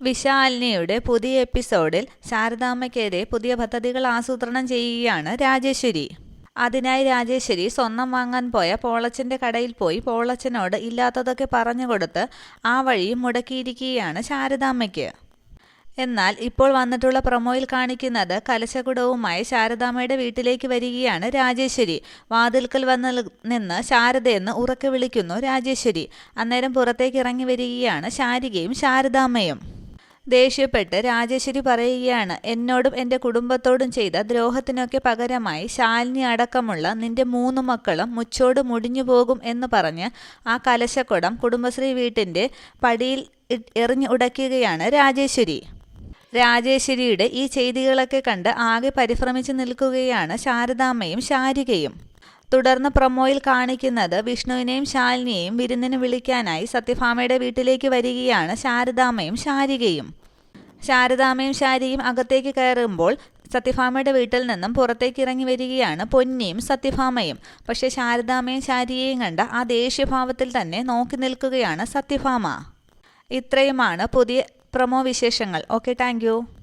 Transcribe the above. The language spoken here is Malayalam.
വിശാലിനിയുടെ പുതിയ എപ്പിസോഡിൽ ശാരദാമ്മയ്ക്കെതിരെ പുതിയ പദ്ധതികൾ ആസൂത്രണം ചെയ്യുകയാണ് രാജേശ്വരി. അതിനായി രാജേശ്വരി സ്വർണം വാങ്ങാൻ പോയ പോളച്ചന്റെ കടയിൽ പോയി പോളച്ചനോട് ഇല്ലാത്തതൊക്കെ പറഞ്ഞു കൊടുത്ത് ആ വഴി മുടക്കിയിരിക്കുകയാണ് ശാരദാമ്മയ്ക്ക്. എന്നാൽ ഇപ്പോൾ വന്നിട്ടുള്ള പ്രൊമോയിൽ കാണിക്കുന്നത് കലശകുടവുമായി ശാരദാമ്മയുടെ വീട്ടിലേക്ക് വരികയാണ് രാജേശ്വരി. വാതിൽക്കൽ വന്ന് നിന്ന് ശാരദയെന്ന് ഉറക്കെ വിളിക്കുന്നു രാജേശ്വരി. അന്നേരം പുറത്തേക്ക് ഇറങ്ങി വരികയാണ് ശാരികയും ശാരദാമ്മയും. ദേഷ്യപ്പെട്ട് രാജേശ്വരി പറയുകയാണ് എന്നോടും എന്റെ കുടുംബത്തോടും ചെയ്ത ദ്രോഹത്തിനൊക്കെ പകരമായി ശാലിനി അടക്കമുള്ള നിന്റെ മൂന്ന് മക്കളും മുച്ചോട് മുടിഞ്ഞു പോകും എന്ന് പറഞ്ഞ് ആ കലശക്കുടം കുടുംബശ്രീ വീട്ടിന്റെ പടിയിൽ എറിഞ്ഞു ഉടയ്ക്കുകയാണ് രാജേശ്വരി. രാജേശ്വരിയുടെ ഈ ചെയ്തികളൊക്കെ കണ്ട് ആകെ പരിഭ്രമിച്ചു നിൽക്കുകയാണ് ശാരദാമ്മയും ശാരികയും. തുടർന്ന് പ്രൊമോയിൽ കാണിക്കുന്നത് വിഷ്ണുവിനെയും ശാലിനിയെയും വിരുന്നിന് വിളിക്കാനായി സത്യഭാമയുടെ വീട്ടിലേക്ക് വരികയാണ് ശാരദാമയും ശാരികയും. ശാരദാമയും ശാരിയും അകത്തേക്ക് കയറുമ്പോൾ സത്യഭാമയുടെ വീട്ടിൽ നിന്നും പുറത്തേക്ക് ഇറങ്ങി വരികയാണ് പൊന്നിയും സത്യഭാമയും. പക്ഷേ ശാരദാമയും ശാരിയെയും കണ്ട ആ ദേഷ്യഭാവത്തിൽ തന്നെ നോക്കി നിൽക്കുകയാണ് സത്യഭാമ. ഇത്രയുമാണ് പുതിയ പ്രൊമോ വിശേഷങ്ങൾ. Okay thank